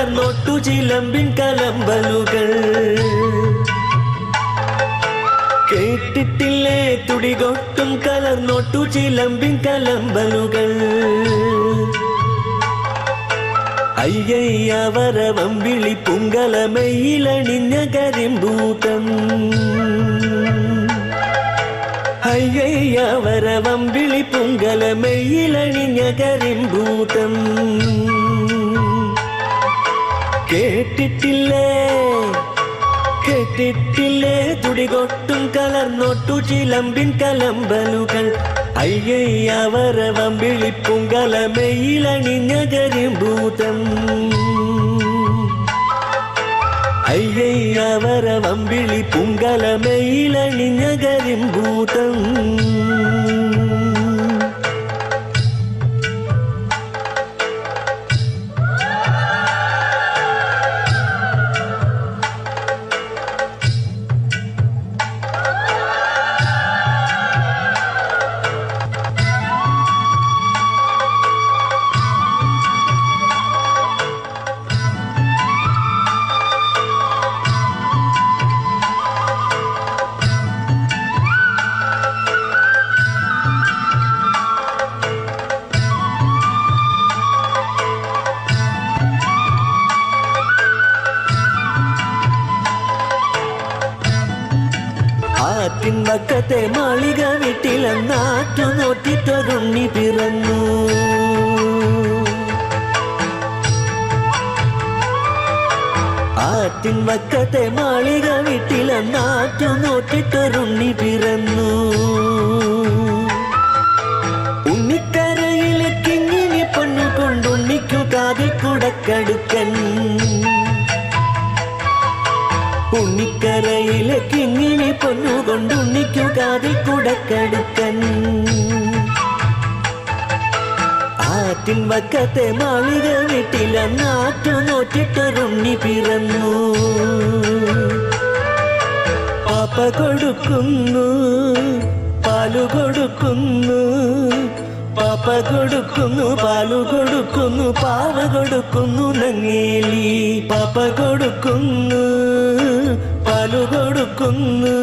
കലർന്നോട്ടു ചിലമ്പിൻ കലമ്പലുകൾ. കേട്ടിട്ടില്ലേ? തുടികൊട്ടും കലർന്നോട്ടു ചിലമ്പിൻ കലമ്പലുകൾ. അയ്യയ്യവരവം വിളി പുങ്കലമയിലണിഞ്ഞ കരിമ്പൂതം. അയ്യയ്യവരവം വിളി പുങ്കലമയിലണിഞ്ഞ കരിമ്പൂതം. കേട്ടിട്ടില്ലേ? കേട്ടിട്ടില്ലേ? തുടികൊട്ടും കലർന്നൊട്ടു ചിലമ്പിൻ കലമ്പലുകൾ. അയ്യയ്യവരവം വിളിപ്പുങ്കലമയിലണിഞ്ഞ കരിമ്പൂതം. അയ്യവരവം വിളി പുങ്കലമയിലണിഞ്ഞ കരിമ്പൂതം. ആറ്റിൻ വക്കത്തെ മാളിക വീട്ടിലെന്നാറ്റു നോറ്റിട്ടൊരുണ്ണി പിറന്നു. ആറ്റിൻ വക്കത്തെ മാളിക വീട്ടിലെന്നാറ്റു നോറ്റിട്ടൊരുണ്ണി പിറന്നു. വക്കത്തെ മാളിക വീട്ടിൽ അന്നാറ്റു നോറ്റിട്ടൊരുണ്ണി പിറന്നു. പാപ്പ കൊടുക്കുന്നു പാലു കൊടുക്കുന്നു പാപ്പ കൊടുക്കുന്നു പാലു കൊടുക്കുന്നു പാവ കൊടുക്കുന്നു നങ്ങേലി പാപ്പ കൊടുക്കുന്നു പാലു കൊടുക്കുന്നു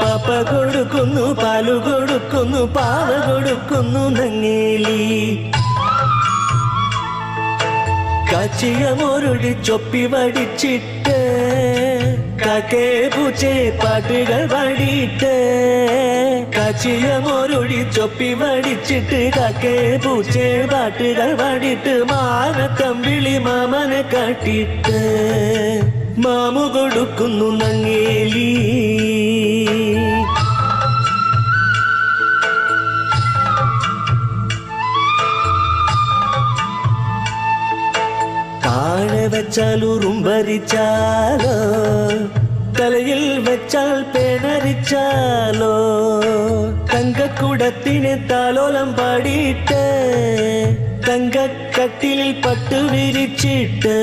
പാപ്പ കൊടുക്കുന്നു പാലു കൊടുക്കുന്നു പാവ കൊടുക്കുന്നു നങ്ങേലി കാച്ചിയ ചൊപ്പി വടിച്ചിട്ട് കക്കേ പൂച്ചേ പാട്ടുകൾ പാടിയിട്ട് കാച്ചിയ ചൊപ്പി വടിച്ചിട്ട് കക്കേ പൂച്ചേ പാട്ടുകൾ പാടിയിട്ട് മാനത്തമ്പിളി മാമനെ കാട്ടിട്ട് മാമു കൊടുക്കുന്നു നങ്ങേലി. താഴെ വെച്ചാൽ ഉറുമ്പരിച്ചാലോ? തലയിൽ വെച്ചാൽ പേനരിച്ചാലോ? തങ്കക്കുടത്തിന് താലോലം പാടിയിട്ട് തങ്കക്കട്ടിലിൽ പട്ടു വിരിച്ചിട്ട്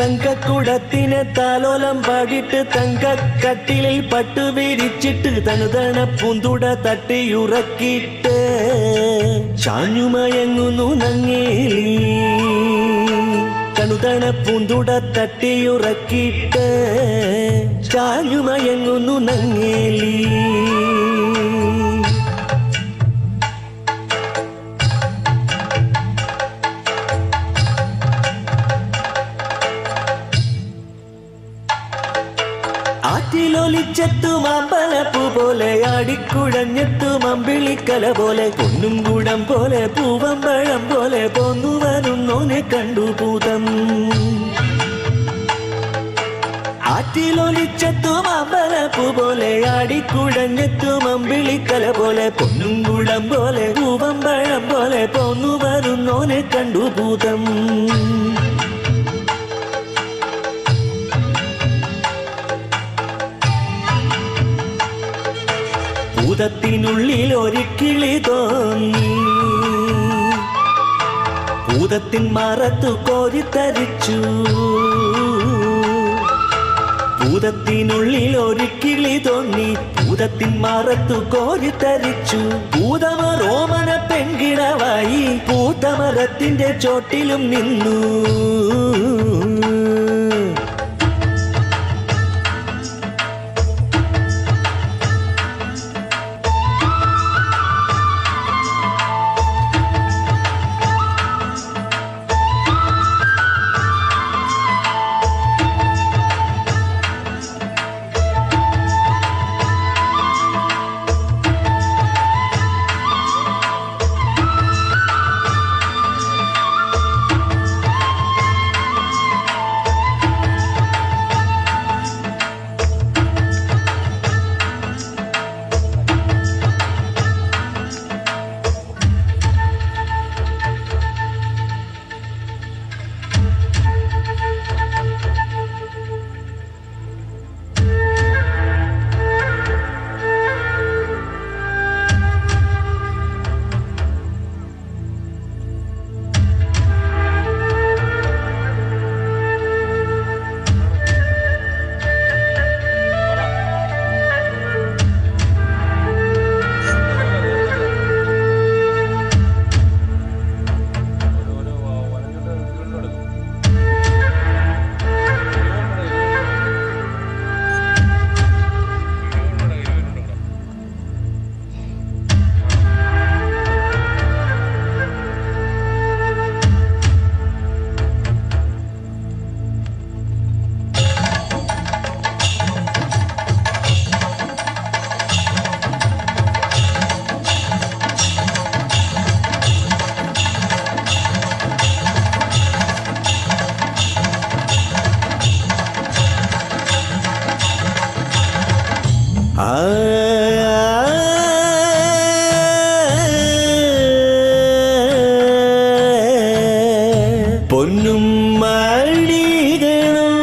തങ്കക്കുടത്തിന് താലോലം പാടിട്ട് തങ്കക്കട്ടിലിൽ പട്ടു വിരിച്ചിട്ട് തനുതണ പൂന്തുട തട്ടിയുറക്കിയിട്ട് ചാഞ്ഞുമയങ്ങുന്നു നങ്ങേലി. തണുതണ പൂന്തുട തട്ടിയുറക്കിയിട്ട് ചാഞ്ഞുമയങ്ങുന്നു നങ്ങേലി. ആറ്റിലൊലിച്ചെത്തും അമ്പലപ്പൂ പോലെ ആടിക്കുഴഞ്ഞെത്തും അമ്പിളിക്കല പോലെ പൊന്നും കൂടം പോലെ പൂവമ്പഴം പോലെ പോന്നുവനും നോനെ കണ്ടു പൂതം. ആറ്റിലൊലിച്ചെത്തും പോലെ ആടിക്കുഴഞ്ഞെത്തും പോലെ പൊന്നും കൂടം പോലെ പൂവമ്പഴം പോലെ നോനെ കണ്ടു ഭൂതം ഭൂതത്തിനുള്ളിൽ ഒരു കിളി തോന്നി. ഭൂതത്തിൻ മറത്തു കോരിത്തരിച്ചു ഭൂതത്തിനുള്ളിൽ ഒരു കിളി തോന്നി. ഭൂതത്തിൻ മറത്തു കോരിത്തരിച്ചു ഭൂതമ റോമന പെൺകിടവായി. പൂത്തമരത്തിന്റെ ചോട്ടിലും നിന്നു. പൊന്നും മടികളും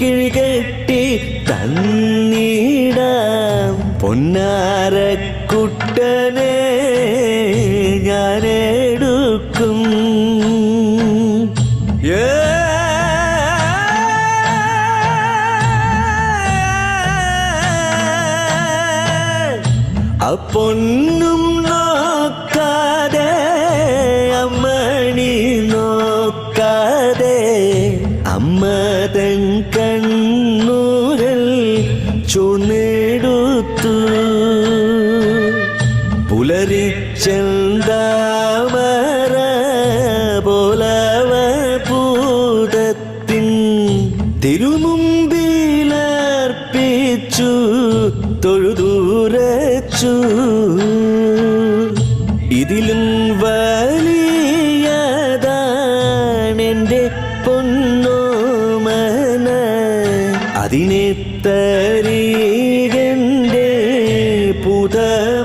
കിഴികെട്ടി തന്നിടാം പൊന്നാരക്കുട്ടനെ ഞാനെടുക്കും അപ്പൊന്നും നോക്കാതെ അതിനെ തരീകന്റെ പുതമേ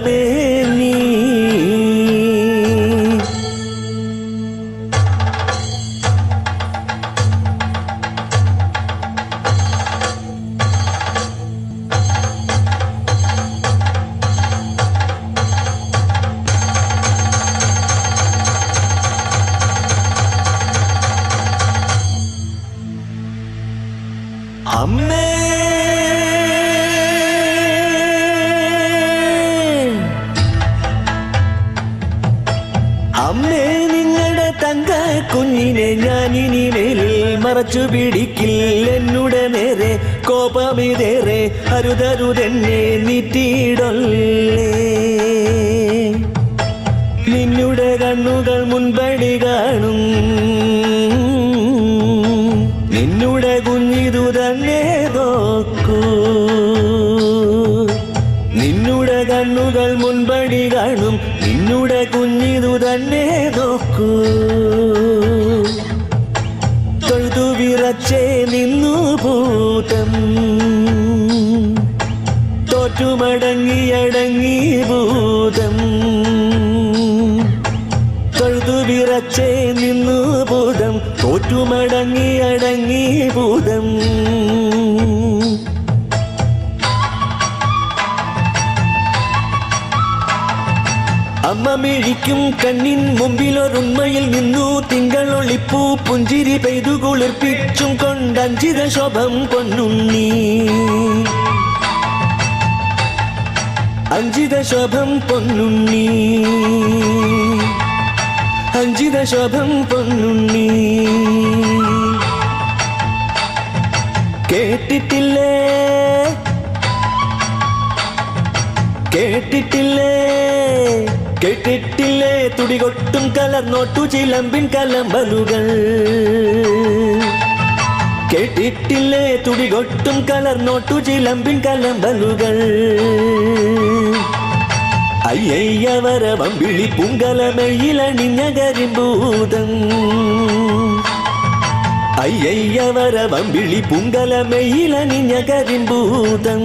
മറച്ചു പിടിക്കില്ല എന്നുടെ നേരെ കോപമിതേറെ അരുതരുതെന്നെ നീറ്റിയിടല്ലേ? നിന്നുടെ കണ്ണുകൾ മുൻപടി കാണും. നിന്നുടെ കുഞ്ഞിതു തന്നെ നോക്കൂ. നിന്നുടെ കണ്ണുകൾ മുൻപടി കാണും. നിന്നുടെ കുഞ്ഞിതു തന്നെ നോക്കൂ. തൊഴുതു വിറച്ചേ നിന്നു ഭൂതം. തോറ്റുമടങ്ങിയടങ്ങി ഭൂതം. തൊഴുതു വിറച്ചേ നിന്നു ഭൂതം. തോറ്റുമടങ്ങിയടങ്ങി ഭൂതം. അമ്മമിഴിക്കും കണ്ണിൻ മുമ്പിലൊരുണ്മയിൽ നിന്നു തിങ്കളൊളിപ്പൂ പുഞ്ചിരി പെയ്തു കുളിർപ്പിച്ചും കൊണ്ടഞ്ചിത ശോഭം പൊന്നുണ്ണി അഞ്ചിത ശോഭം പൊന്നുണ്ണി അഞ്ചിത ശോഭം പൊന്നുണ്ണി കേട്ടിട്ടില്ലേ കേട്ടിട്ടില്ലേ കേട്ടിട്ടില്ലേ തുടികൊട്ടും കലർന്നോട്ടു ചിലമ്പിൻ കലമ്പലുകൾ കേട്ടിട്ടില്ലേ തുടികൊട്ടും കലർന്നോട്ടു ചിലമ്പിൻ കലമ്പലുകൾ അയ്യയ്യവര വമ്പിളി പൂങ്കലമയിലണിഞ്ഞ കരിമ്പൂതം അയ്യയ്യവര വമ്പിളി പൂങ്കലമയിലണിഞ്ഞ കരിമ്പൂതം